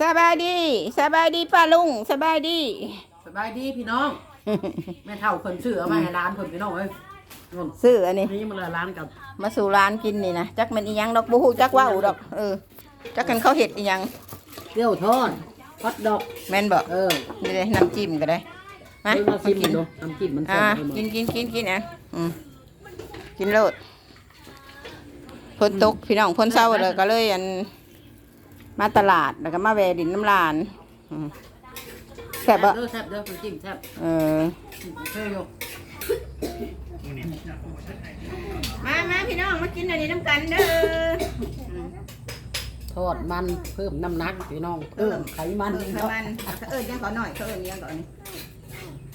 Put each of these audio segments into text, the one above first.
สบายดีสบายดีป้าลุงสบายดี สบายดีพี่น้อง แม่เท่าคนซื้อเอามาให้ร้านคนพี่น้องเอ้ยนู่นซื้ออันนี้ นี่มาเลยร้านกับมาสู่ร้านกินนี่นะจักมันอีหยังดอกบูฮูจักว่าวดอกเออจักกันเขาเห็ดอีหยังเกี๊ยวทอดฮอทดอกแม่นบอกเออนี่เลยน้ำจิ้มก็ได้มาเออมาชิมกินดูน้ำจิ้มมันแซ่อ่าบเลยกินกินกินกินอะอืมกินโลดพนตกพี่น้องพนเศร้าเลยก็เลยอัน มาตลาดแล้วก็มาแวะดินน้ำลานอืมแซ่บแซ่บปะเด้อแซ่บเด้อน้ำจิ้มแซ่บเออ เฮ้ยโยมามาพี่น้องมากินอันนี้น้ำกันเด้อ ทอดมันเพิ่มน้ำหนักพี่น้องเพิ่มไขมันเออมันเขาเอิญยังขอหน่อยเขาเอิญยังก่อนนี่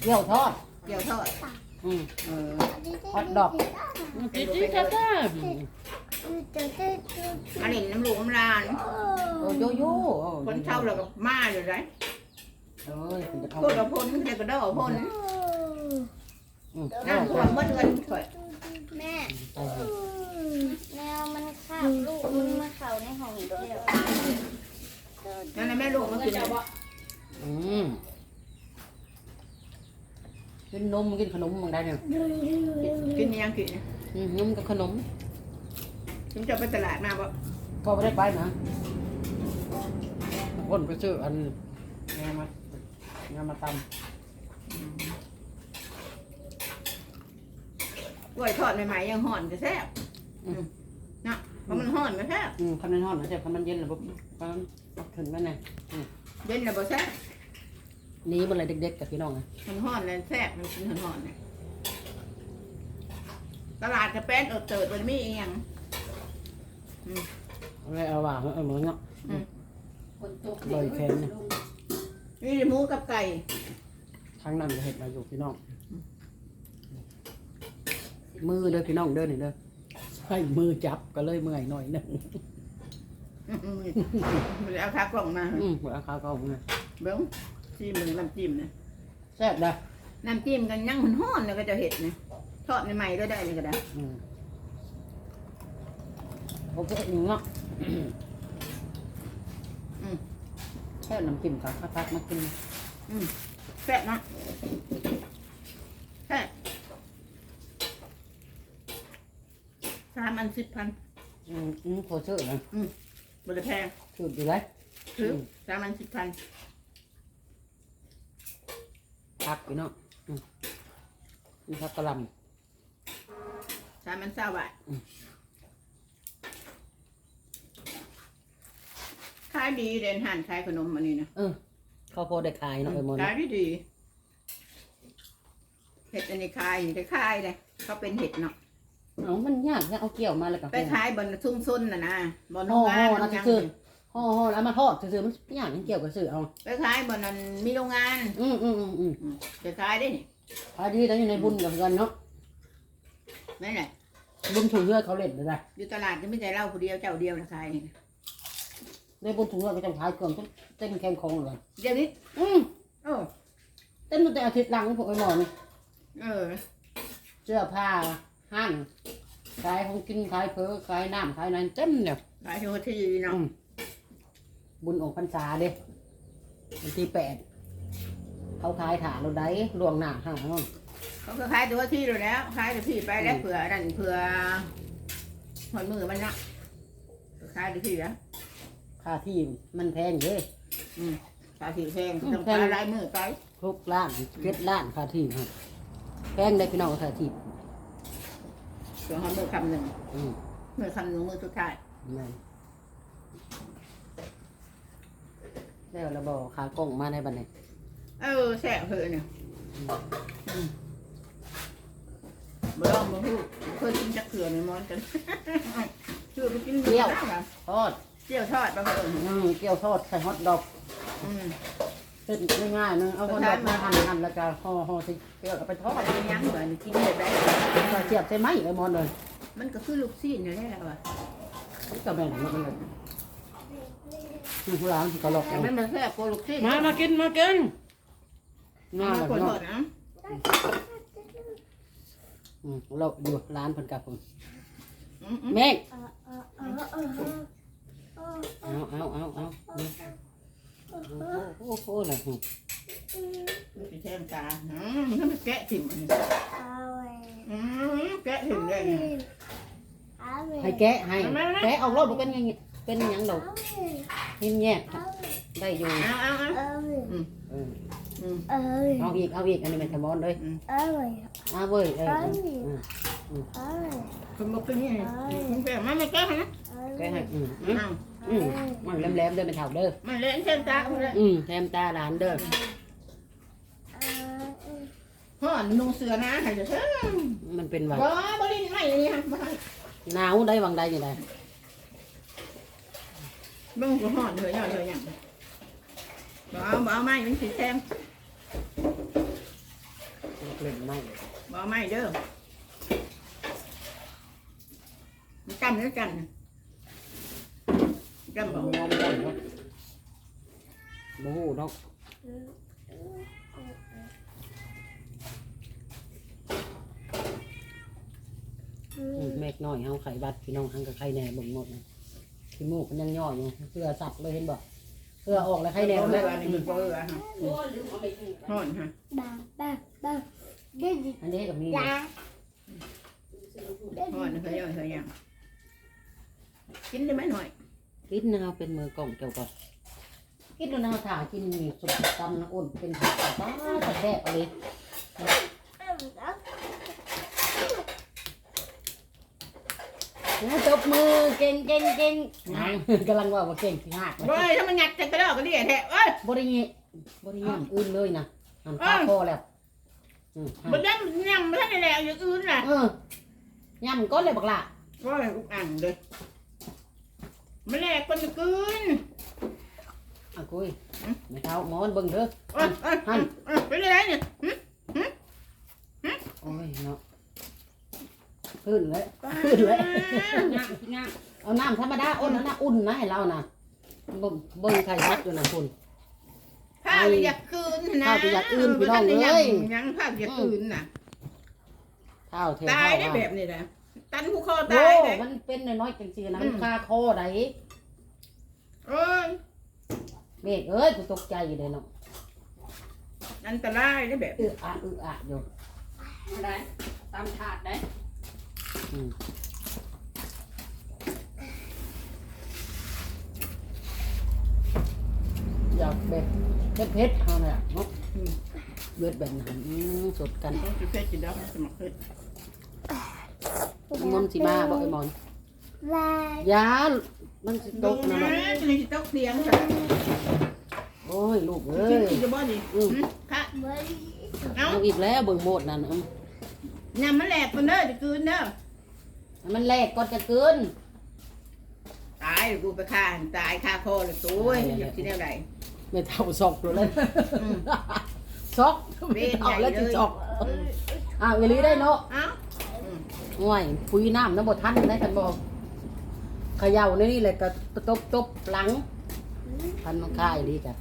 เกี๊ยวทอดเกี่ยวทอดอืมเออฮอทดอก จิ๊ดจิ๊ดแซ่บแซ่บอันนี้น้ำหลวงน้ำลานโอ้โยโย่คนเช่าเราก็มาอยู่ไรเอ้ยคุณจะเข้าพูดกับพนเด็กก็เด้อพนอืมนั่งท่วมหมดเงินข่อยแม่แมวมันขับลูกมันมาเข่าในห้องเดียวนั่นน่ะแม่ลูกมากินเอาบ่อืมกินนมกินขนมมันได้เนี่ยกินยังกินเนี่ยอืมนมกับขนม ผมจะไปตลาดมาบ่ก็ไม่ได้ไปนะคนไปซื้ออันงามางามาตกล้วยทอดใหม่ๆยังห่อนจะแซ่บอืมนะเพราะมันห่อนก็แซ่บำอืมคันมันร้อนนะเจ็บคันมันเย็นหรือปุ๊บคันมันถึงนั่นไงเย็นแล้วบ่แซ่บหนี้มันอะไรเด็กๆกับพี่น้องไงมันห่อนแล้วแซ่บมันกินห่อนๆเนี่ยตลาดกระแป้นเออเติร์ดมันมีอีหยัง อะไรเอาว่าเออเหมือนเนาะเลยแข็งเนี่ยมีหมูกับไก่ทางนั้นก็เห็ดมาอยู่พี่น้อง มือเด้อพี่น้องเด้อนี่เด้อให้มือจับก็เลยเมื่อยหน่อยหนึงอืมๆมันเอาขากล่องมาอืมหัวขาก็เอาไงเบิ้งจิ้มมือน้ำจิ้มนะแซ่บนะน้ำจิ้มกันยังห่อนๆแล้วก็จะเห็ดนะทอดใหม่ๆก็ได้เลยก็ได้ อืม โอเคหนึ่งเนาะอืมแค่น้ำจิ้มกับข้าวผัดมากินแซ่บเนาะแซ่บสามอันสิบพัน อืมอืมโคเชอร์นะบริแพงถืออยู่เลยคือสามอันสิบพันผักพี่น้องอืมนี่ผักกะหล่สามอันเศร้าบาท อืม ขายดีเด่นหันขายขนมอันนี้นะำเออข้าวโพดได้ขายเนาะไอ้หมอนขายดีดีเห็ดอันนี้ขายได้ขายเลยเขาเป็นเห็ดเนาะเอามันยากเนี่ยเอาเกี่ยวมาแล้วกับไปขายบนทุ่งซุนน่ะนะบนห่อโรงงานห่อนะมันยังซื้อห่อห่อแล้วมาทอดซื้อๆมันยากมันเกี่ยวกับซื้อเอาไปขายบนนั้นมีโรงงาน อืมอืมอืมอืมอืมไปขายได้นี่พอดีแล้วอยู่ในบุญกับกันเนาะนั่นแหละบุญถุงเลือดเขาเล่นเลยนะอยู่ตลาดจะไม่ใช่เหล้าผู้เดียวเจ้าเดียวนะขายนี่ ในบุญถุงเลือดก็จะขายเครื่องเต้นแข่งของเลยเดี๋ยวนี้อืมโอ้เต้นตั้งแต่อาทิตย์หลังพวกไอ้หมอนี่เออเสื้อผ้าห้างขายของกินขายเพอขายน้ำขายอะไรเต็มเนี่ยขายทุกที่เนาะอืมบุญออกพรรษาเด้วันที่แปดเขาขายถาเราได้ลวงหน้าห้างเนาะเขาก็ขายตัวที่อยู่แล้วขายตัวที่ไปแล้วเผื่อนั่นเผื่อหอยมือมันเนาะก็ขายตัวที่แล้ว ค่าที่มันแพงเด้ขายที่แพงอืมต้องแพงขายลายมือไปทุกล้านเจ็ดล้านค่าที่ครับแพงได้พี่น้องค่าที่ส่วนหอยมือคำหนึ่งอืมมือคำหนึ่งมือสุดท้ายนั่นแล้วเราบอกขากล้องมาในบันนี้เออแสบเหอะเนี่ยบ่ลองบ่ฮู้เคยกินจักเขือในมอนกันคือไปกินเปรี้ยวได้ปะทอด เปรี้ยวทอดบางคนอืมเกี๊ยวทอดใส่ฮอทดอกอืมเป็นง่ายๆนึงเอาฮอทดอกมาหั่นหั่นแล้วก็ห่อห่อใส่เกี๊ยวเอาไปทอดเป็นยังเหมือนกินเห็ดได้ใส่เสียบใส่ไม้ไอ้มอนเลยมันก็คือลูกซีนอยู่แล้วอะมันก็แบ่งมันเลยนี่ผู้หลานก็หลอกแต่มันมันแค่โกลูกซีนมามากินมากินมาง่ายคนเนาะหมดนะอืมเราอยู่ร้านเพิ่นกับผมอืมอืมแม่ง เออเออเออเออ เออเอาเอาเอาเอาโอ้ล่ะมันสิแทงตาอืมมันแกะถิ่มอันนี้เอาไว้อืมแกะถิ่มเลยเนี่ยเอาไว้ให้แกะให้แกะเอารถบ่เป็นไงเป็นหยังดอกเอาไว้หินแยกเอาไว้ได้อยู่เอาเอาเอาเอาไว้เอออืมเอาไว้เอาอีกเอาอีกอันนี้เป็นสมอนเลยเอาไว้มาเว้ยเออเอาเอไว้อเอาไว้คุณบอกเป็นยังไงคุณแกะมันไม่แกะให้นะเอาแกะไว้ให้อืม อืมเอาอืมมันแหลมๆเด้อเป็นเท่าเด้อ มันเล่นแทงตาคุณเลยอืมแถมตาหลานเด้อ ห่อนนุ่งเสือนะให้จะเชื่อมันเป็นหวัดบ่บ่ลิ้นไม่นี่ฮะบ่ให้หนาวได้วังใดอยู่ได้เบิ่งกูห่อนเถอะย่อเถอะหยังบ่เอาบ่เอาไม้มันสิแทงเล่นไม่บ่เอาไม้เด้อมันกันแล้วกัน กันบ่บ่งอมได้เนาะบ่ฮู้เนาะอืมเมฆน้อยเฮาไข่บัดพี่น้องหังกับไข่แหน่เบิ่งหมดนะขี้มูกมันยังย่อยอยู่เสื้อสับเลยเห็นบ่เสื้อออกแล้วไข่แหน่บ่แล้เลยวอันนี้มันบ่เออฮะห่อนฮะบ้าบ้าบ้าเด็ดอันนี้ก็มีจ้าห่อนเถอะย่อเถอะหยังกินได้ไหมหน่อย กินนะเฮาเป็นมือกล่องเกี่ยวกับกินดูนะเฮาถ่ากินนี่สุดตำนะอ้นเป็นผักตาแซ่บๆเอาเลยตบมือเก่งเก่งเก่งกำลังว่าว่าเก่งที่หักเว้ยถ้ามันหยัดจังกระดอกก็ดีแท้เอ้ยบริเงี้บริเงี้อื่นเลยนะหันข้าคอแล้วอืมบ่ได้ยำบ่ทันได้แล้วอย่างอื่นน่ะเออย่ำก้อนเลยบักละก็อุกอ่างเลย มันแหลกคนจะกิน อะคุยไม่เท้าหมอนเบิ่งเด้อ เอ้ยเอ้ยเอ้ยเอ้ยเป็นอะไรเนี่ยหึโอ้ยเนาะขึ้นเลยขึ้นเลยงามงามเอาน้ำธรรมดาอ้นนะนะอุ่นนะให้เรานะบ่เบิ่งไข่ยัดอยู่นะคุณผ้าอยากคืนนะผ้าอยากคืนพี่น้องเอ้ย ยังผ้าอยากคืนน่ะเท้าเทตายเท้าได้ว่าแบบนี้นะ ตันผู้คอโอ้ตายเลยมันเป็นน้อยๆจังซี่นะอืมันมคาคอไดโอ้ยเมฆเอ้ยกูตกใจอยู่เลยเนาะอันตรายได้แบบอึอะอึอะอยู่ได้ตามถาดได้อืมอยากแบบเผ็ดๆเขาเนี่ยเนาะเลือดแบบนั้นอืมสดกันต้องจะเฟซกินแล้วสมัครเฟซ น้ำมันต์สิมาบอกไอ้หมอนลายยามันสิตตกกนะนะเนาะจะมีตกเตียงค่ะโอ้ยลูกเอ้กินยกินจะบ่ดิค่ะเบอร์เอาเอาอีกแล้วเบิ่งโหมดนั่นอืมยำมันแหลกคนเด้อจะคืนเด้อมันแลกก่อนจะเกินตายกูไปฆ่าตายฆ่าคอเลยตัวอยากกินอะไรไม่เท่าซอกตัวเลยอืมซอกไม่เท่าแล้วจะซอกอ้าวอีหลีได้เนาะเอ้า ห่วยคุยน้ำน้ำบดทันได้กันบอกเขย่าในนี่เลยก็ตบตบหลัง พันมันค่ายดีจ้ะ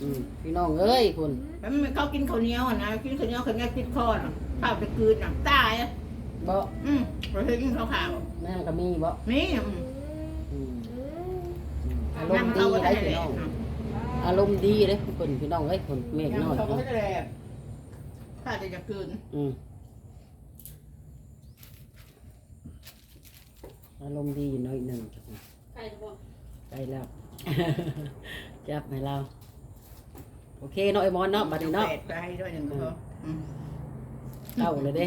อืมพี่น้องเอ้ยคุณแล้วมันเขากินข้าวเหนียวอะนะกินข้าวเหนียวข้าวเหนียวติดคอน่ะข้าวจะคืนน่ะตายอะบ่อืมเราเคยกินข้าวขาวแม่นก็มีบ่มีอืมอืมอารมณ์ดีน้ำเขาก็ได้ได้พี่แหละน้องอารมณ์ดีเลยคุณพี่น้องเอ้ยคุณเมฆน้อยน้ำเขาก็ได้แหละข้าจะจะคืนอืม อารมณ์ดีหน้อยหนึ่งจ้ะใครจะบอกใจแล้ว จับให้เรา โอเคเนาะไอ้หมอนเนาะบัดนี้เนาะแปดไปให้ด้วยหนึ่งพออืมเข้าเลยเด้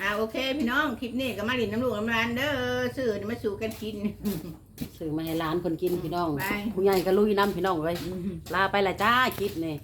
อ่าโอเคพี่น้องคลิปนี้ก็มาลินน้ำลูกน้ำร้านเด้อซื้อนี่มาสู่กันกิน ซื้อมาให้ร้านคนกินพี่น้อง ไป ผู้ใหญ่ก็ลุยน้ำพี่น้องไว้ยลาไปละจ้าคลิปนี่บ